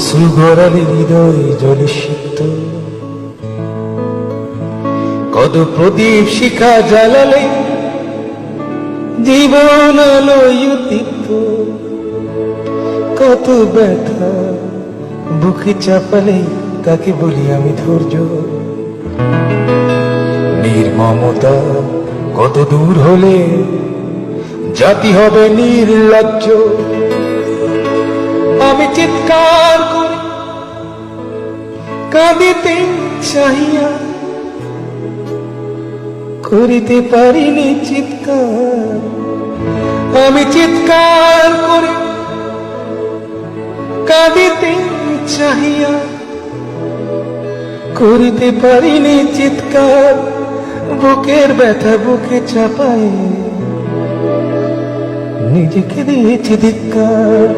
অশ্রু গড়ালে হৃদয় জলে সিক্ত। কত প্রদীপ শিখা জ্বালালে জীবন আলোয় কত ব্যথা বুকে চাপালে তাকে বলি আমি ধৈর্য। নির্মমতা কত দূর হলে জাতি হবে নির্লজ্জ। আমি চিৎকার করি কাঁদিতে চাহিয়া করিতে পারিনি চিৎকার। আমি চিৎকার করি কাঁদিতে চাহিয়া করিতে পারিনি চিৎকার। বুকের ব্যথা বুকে চাপায় নিজেকে দিয়েছি ধিক্কার।